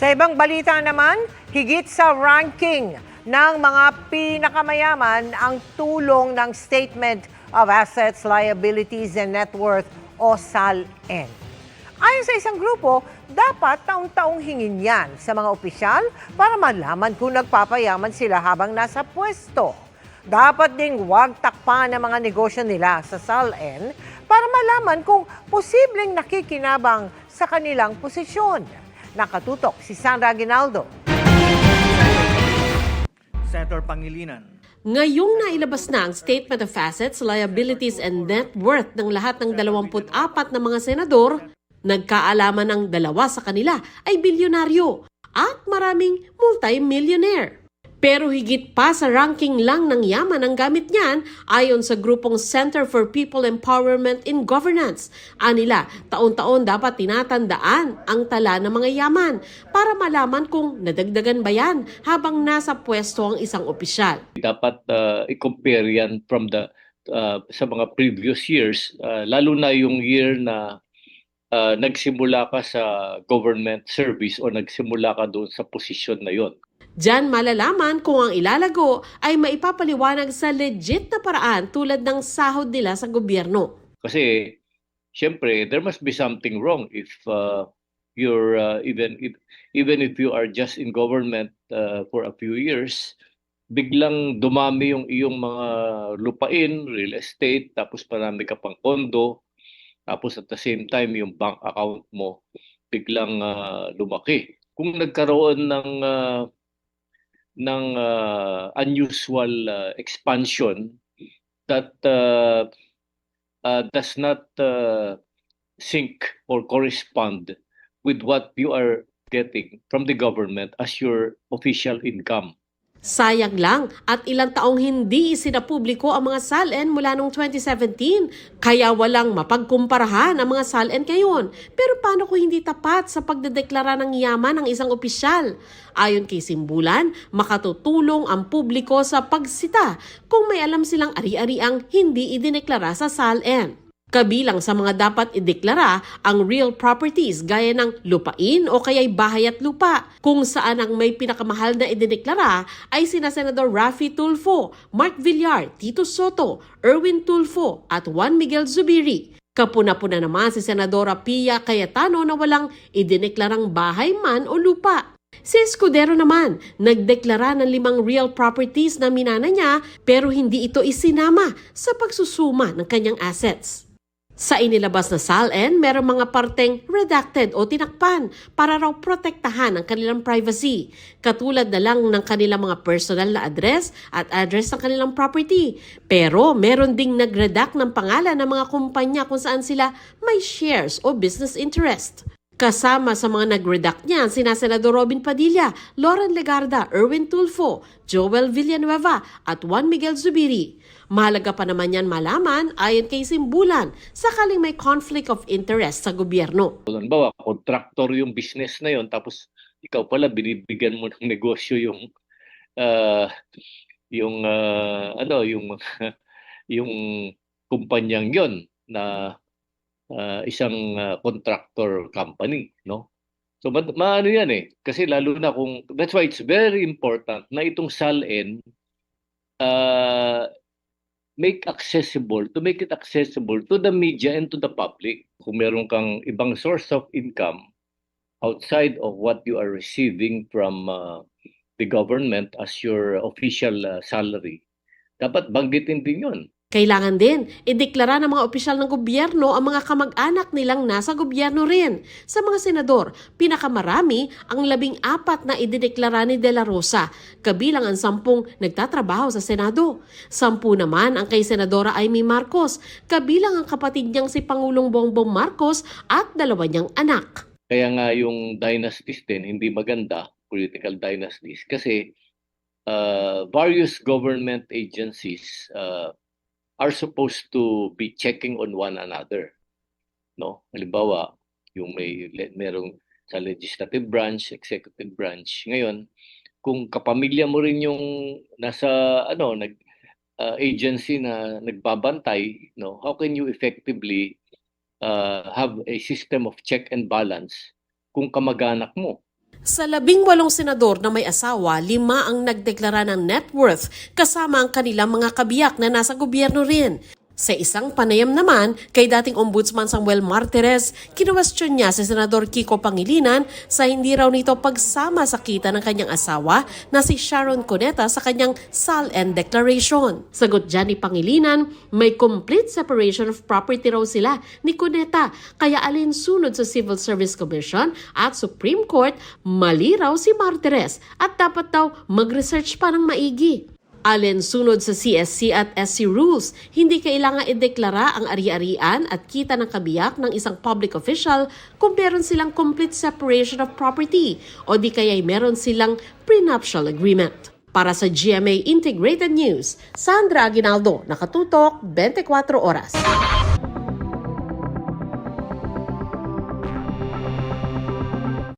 Sa ibang balita naman, higit sa ranking ng mga pinakamayaman ang tulong ng Statement of Assets, Liabilities and Net Worth o SALN. Ayon sa isang grupo, dapat taong-taong hingin yan sa mga opisyal para malaman kung nagpapayaman sila habang nasa pwesto. Dapat ding huwag takpan ang mga negosyo nila sa SALN para malaman kung posibleng nakikinabang sa kanilang posisyon. Nakatutok si Sandra Aguinaldo. Senator Pangilinan. Ngayong nailabas na ang Statement of Assets, Liabilities and Net Worth ng lahat ng 24 na mga senador, nagkaalaman ng dalawa sa kanila ay bilyonaryo at maraming multi-millionaire. Pero higit pa sa ranking lang ng yaman ang gamit niyan ayon sa grupong Center for People Empowerment in Governance. Anila, taon-taon dapat tinatandaan ang tala ng mga yaman para malaman kung nadagdagan ba yan habang nasa pwesto ang isang opisyal. dapat uh, i-compare yan from the uh, sa mga previous years uh, lalo na yung year na uh, nagsimula ka sa government service o nagsimula ka doon sa posisyon na yon. Diyan malalaman kung ang ilalago ay maipapaliwanag sa legit na paraan tulad ng sahod nila sa gobyerno. Kasi syempre there must be something wrong if uh, you're uh, even if, even if you are just in government uh, for a few years biglang dumami yung iyong mga lupain, real estate, tapos marami ka pang kondo, tapos at the same time yung bank account mo biglang uh, lumaki. Kung nagkaroon ng uh, ng uh, unusual uh, expansion that uh, uh, does not uh, sync or correspond with what you are getting from the government as your official income. Sayang lang at ilang taong hindi isinapubliko ang mga SALN mula noong 2017 kaya walang mapagkumparahan ang mga SALN ngayon. Pero paano kung hindi tapat sa pagdedeklara ng yaman ng isang opisyal? Ayon kay Simbulan, makatutulong ang publiko sa pagsita kung may alam silang ari-ariang hindi idineklara sa SALN. Kabilang sa mga dapat ideklara ang real properties gaya ng lupain o kaya'y bahay at lupa. Kung saan ang may pinakamahal na idineklara ay sina Senador Rafi Tulfo, Mark Villar, Tito Soto, Erwin Tulfo at Juan Miguel Zubiri. Kapuna-puna naman si Senadora Pia Cayetano na walang idineklarang bahay man o lupa. Si Escudero naman, nagdeklara ng limang real properties na minana niya pero hindi ito isinama sa pagsusuma ng kanyang assets. Sa inilabas na SALN, merong mga parteng redacted o tinakpan para raw protektahan ang kanilang privacy. Katulad na lang ng kanilang mga personal na address at address ng kanilang property. Pero meron ding nagredact ng pangalan ng mga kumpanya kung saan sila may shares o business interest. Kasama sa mga nag-redact niyan sina Senador Robin Padilla, Lauren Legarda, Erwin Tulfo, Joel Villanueva at Juan Miguel Zubiri. Mahalaga pa naman yan malaman ayon kay Simbulan sakaling may conflict of interest sa gobyerno. Halimbawa, contractor yung business na yon tapos ikaw pala binibigyan mo ng negosyo yung uh, yung uh, ano yung yung kumpanyang yon na uh, isang uh, contractor company, no? So ma maano yan eh kasi lalo na kung that's why it's very important na itong SALN uh, make accessible to make it accessible to the media and to the public. Kung meron kang ibang source of income outside of what you are receiving from uh, the government as your official uh, salary, dapat banggitin din 'yon. Kailangan din ideklara ng mga opisyal ng gobyerno ang mga kamag-anak nilang nasa gobyerno rin. Sa mga senador, pinakamarami ang labing apat na idineklara ni De La Rosa, kabilang ang sampung nagtatrabaho sa Senado. Sampu naman ang kay Senadora Amy Marcos, kabilang ang kapatid niyang si Pangulong Bongbong Marcos at dalawa niyang anak. Kaya nga yung dynasties din hindi maganda, political dynasties, kasi uh, various government agencies uh, are supposed to be checking on one another. No? Halimbawa, yung may merong sa legislative branch, executive branch. Ngayon, kung kapamilya mo rin yung nasa ano nag uh, agency na nagbabantay, no? How can you effectively uh, have a system of check and balance kung kamag-anak mo? Sa labing walong senador na may asawa, lima ang nagdeklara ng net worth kasama ang kanilang mga kabiyak na nasa gobyerno rin. Sa isang panayam naman, kay dating Ombudsman Samuel Martires, kinuwestiyon niya si Senador Kiko Pangilinan sa hindi raw nito pagsama sa kita ng kanyang asawa na si Sharon Cuneta sa kanyang SALN declaration. Sagot dyan ni Pangilinan, may complete separation of property raw sila ni Cuneta, kaya alinsunod sa Civil Service Commission at Supreme Court, mali raw si Martires at dapat daw mag-research pa ng maigi. Alensunod sa CSC at SC rules, hindi kailangan ideklara ang ari-arian at kita ng kabiyak ng isang public official kung meron silang complete separation of property o di kaya'y meron silang prenuptial agreement. Para sa GMA Integrated News, Sandra Aguinaldo, Nakatutok, 24 Oras.